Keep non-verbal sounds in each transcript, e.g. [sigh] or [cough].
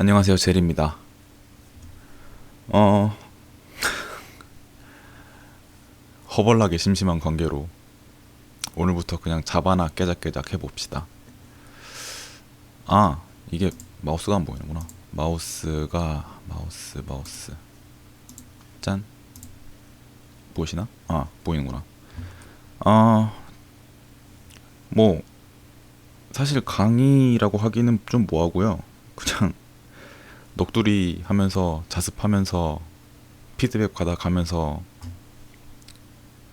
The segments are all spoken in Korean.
안녕하세요, 젤입니다. 어, [laughs] 허벌나게 심심한 관계로 오늘부터 그냥 자바나 깨작깨작 해봅시다. 아, 이게 마우스가 안 보이는구나. 마우스가, 마우스, 마우스. 짠. 보이시나? 아, 보이는구나. 아, 뭐, 사실 강의라고 하기는 좀 뭐하고요. 그냥 넋두리 하면서 자습하면서 피드백 받아가면서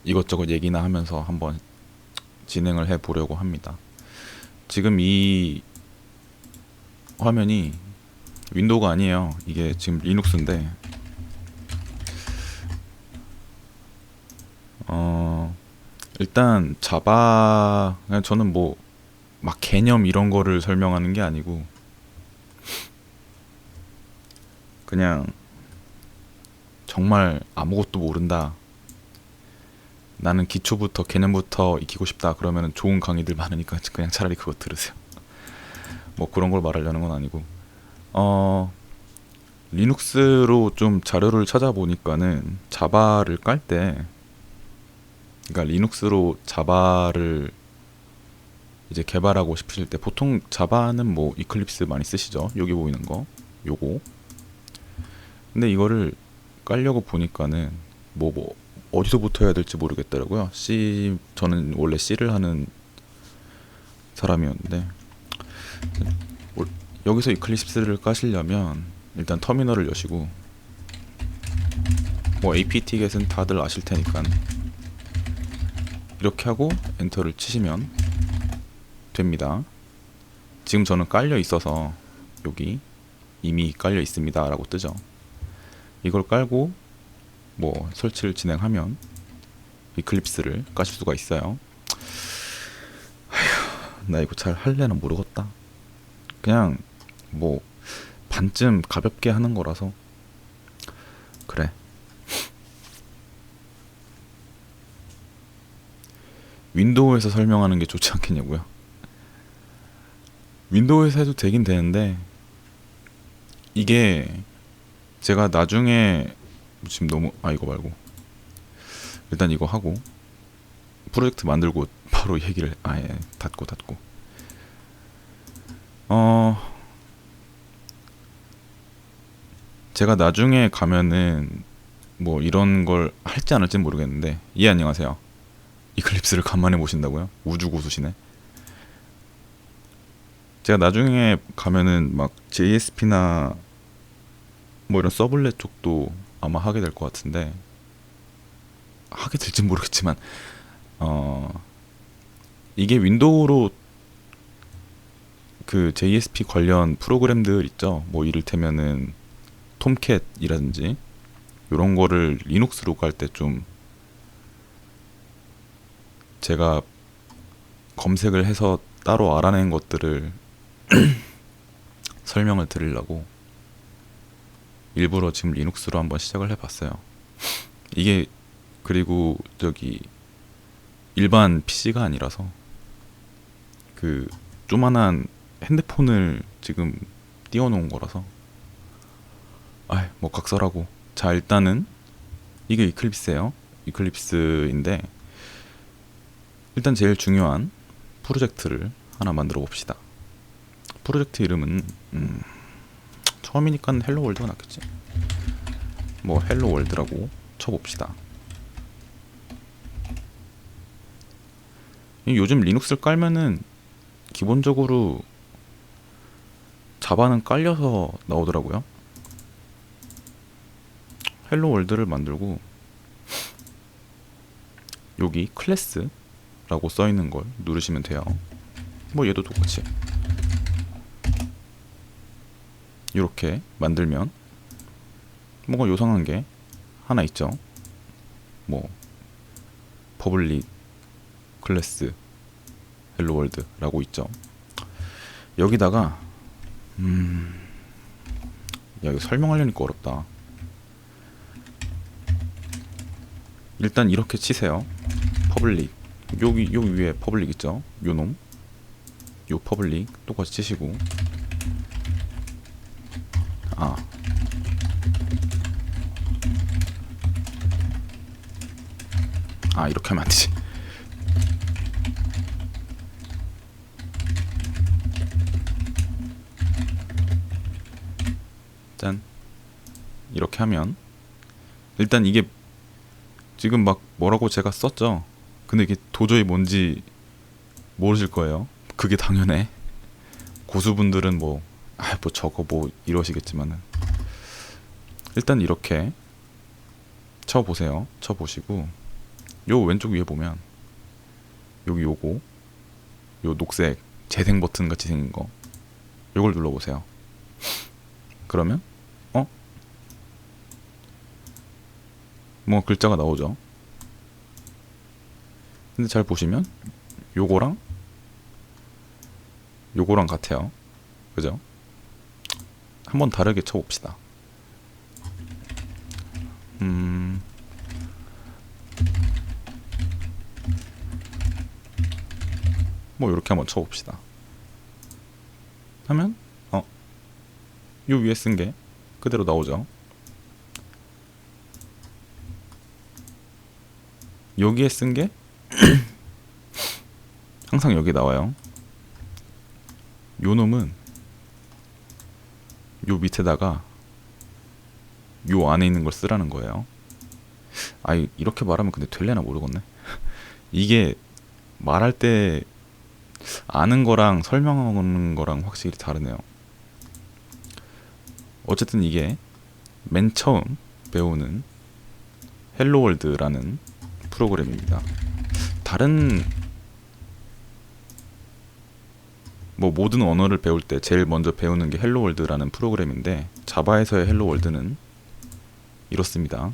이것저것 얘기나 하면서 한번 진행을 해 보려고 합니다. 지금 이 화면이 윈도우가 아니에요. 이게 지금 리눅스인데 어 일단 자바 저는 뭐 막 개념 이런 거를 설명하는 게 아니고 그냥 정말 아무것도 모른다. 나는 기초부터 개념부터 익히고 싶다. 그러면 좋은 강의들 많으니까 [laughs] 그냥 차라리 그거 들으세요. 뭐 그런 걸 말하려는 건 아니고 어 리눅스로 좀 자료를 찾아보니까는 자바를 깔 때 그러니까 리눅스로 자바를 이제 개발하고 싶으실 때 보통 자바는 뭐 이클립스 많이 쓰시죠. 여기 보이는 거 요거 근데 이거를 깔려고 보니까는 뭐 뭐 어디서부터 해야 될지 모르겠더라고요. C 저는 원래 C를 하는 사람이었는데 올- 여기서 이클립스를 까시려면 일단 터미널을 여시고 뭐 apt-get은 다들 아실 테니까 이렇게 하고 엔터를 치시면 됩니다. 지금 저는 깔려 있어서 여기 이미 깔려 있습니다 라고 뜨죠. 이걸 깔고 뭐 설치를 진행하면 이클립스를 까실 수가 있어요. 아휴, 나 이거 잘 할래나 모르겠다. 그냥 뭐 반쯤 가볍게 하는 거라서 그래. 윈도우에서 설명하는 게 좋지 않겠냐고요? 윈도우에서 해도 되긴 되는데 이게 제가 나중에 지금 너무 아 이거 말고. 일단 이거 하고 프로젝트 만들고 [laughs] 바로 얘기를 아예 닫고 닫고. 어 제가 나중에 가면은 뭐 이런 걸 할지 안 할지 모르겠는데 예 안녕하세요. 이클립스를 간만에 보신다고요? 우주 고수시네. 제가 나중에 가면은 막 JSP나 뭐 이런 서블렛 쪽도 아마 하게 될 것 같은데 하게 될지 모르겠지만 어 이게 윈도우로 그 JSP 관련 프로그램들 있죠. 뭐 이를테면은 톰캣이라든지 이런 거를 리눅스로 깔때좀 제가 검색을 해서 따로 알아낸 것들을 [clears throat] 설명을 드리려고 일부러 지금 리눅스로 한번 시작을 해봤어요. 이게 그리고 저기 일반 PC가 아니라서 그 조만한 핸드폰을 지금 띄워놓은 거라서 아이 뭐 각설하고 자 일단은 이게 이클립스예요. 이클립스인데 일단 제일 중요한 프로젝트를 하나 만들어 봅시다. 프로젝트 이름은 음, 처음이니까 헬로 월드가 낫겠지. 뭐 헬로 월드라고 쳐봅시다. 이 요즘 리눅스를 깔면은 기본적으로 자바는 깔려서 나오더라고요. 헬로 월드를 만들고 여기 클래스라고 써 있는 걸 누르시면 돼요. 뭐 얘도 똑같이 이렇게 만들면 뭔가 요상한 게 하나 있죠. 뭐 퍼블릭 클래스 헬로 월드라고 있죠. 여기다가 음, 야 이거 설명하려니까 어렵다. 일단 이렇게 치세요. 퍼블릭 여기 여기 위에 퍼블릭 있죠. 요 놈 요 퍼블릭 똑같이 치시고 아. 아, 이렇게 하면 안 되지. 짠. 이렇게 하면 일단 이게 지금 막 뭐라고 제가 썼죠. 근데 이게 도저히 뭔지 모르실 거예요. 그게 당연해. 고수분들은 뭐, 아, 뭐 저거 뭐 이러시겠지만은 일단 이렇게 쳐 보세요. 쳐 보시고 요 왼쪽 위에 보면 여기 요거 요 녹색 재생 버튼 같이 생긴 거 요걸 눌러 보세요. 그러면 어? 뭐 글자가 나오죠. 근데 잘 보시면 요거랑 요거랑 같아요. 그죠? 한번 다르게 쳐봅시다. 음. 뭐 이렇게 한번 쳐봅시다. 하면 어, 요 위에 쓴 게 그대로 나오죠. 여기에 쓴 게 [clears throat] 항상 여기 나와요. 요 놈은 요 밑에다가 요 안에 있는 걸 쓰라는 거예요. 아 이- 이렇게 말하면 근데 될래나 모르겠네. [laughs] 이게 말할 때 아는 거랑 설명하는 거랑 확실히 다르네요. 어쨌든 이게 맨 처음 배우는 헬로월드라는 프로그램입니다. 다른 뭐 모든 언어를 배울 때 제일 먼저 배우는 게 헬로월드라는 프로그램인데 자바에서의 헬로월드는 이렇습니다.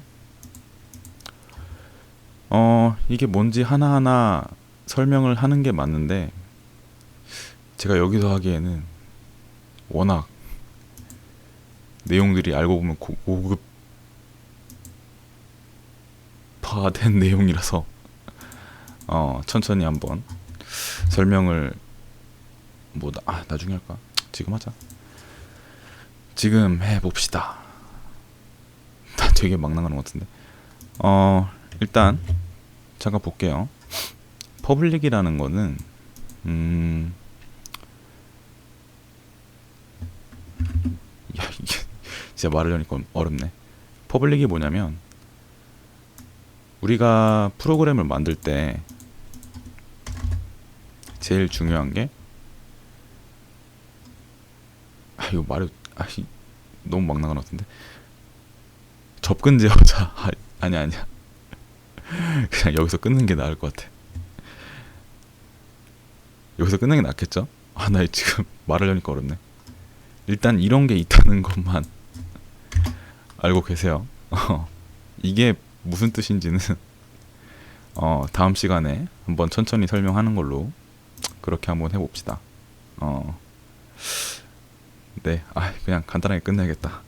어, 이게 뭔지 하나하나 설명을 하는 게 맞는데 제가 여기서 하기에는 워낙 내용들이 알고 보면 고, 고급화된 [laughs] 내용이라서 어, 천천히 한번 설명을 뭐 나, 아, 나중에 할까? 지금 하자. 지금 해 봅시다. 나 되게 막 나가는 것 같은데. 어, 일단 잠깐 볼게요. 퍼블릭이라는 거는 음 야, 이게 [laughs] 진짜 말을 하니까 어렵네. 퍼블릭이 뭐냐면 우리가 프로그램을 만들 때 제일 중요한 게 아, 이거 말이 아, 이, 너무 막 나가는 것 같은데. 접근 제어자. [laughs] 아, 아니 아니야. [laughs] 그냥 여기서 끊는 게 나을 것 같아. 여기서 끊는 게 낫겠죠? 아, 나 지금 [laughs] 말을 하니까 어렵네. 일단 이런 게 있다는 것만 알고 계세요. 어, 이게 무슨 뜻인지는 어, 다음 시간에 한번 천천히 설명하는 걸로 그렇게 한번 해봅시다. 어, 네, 아, 그냥 간단하게 끝내야겠다.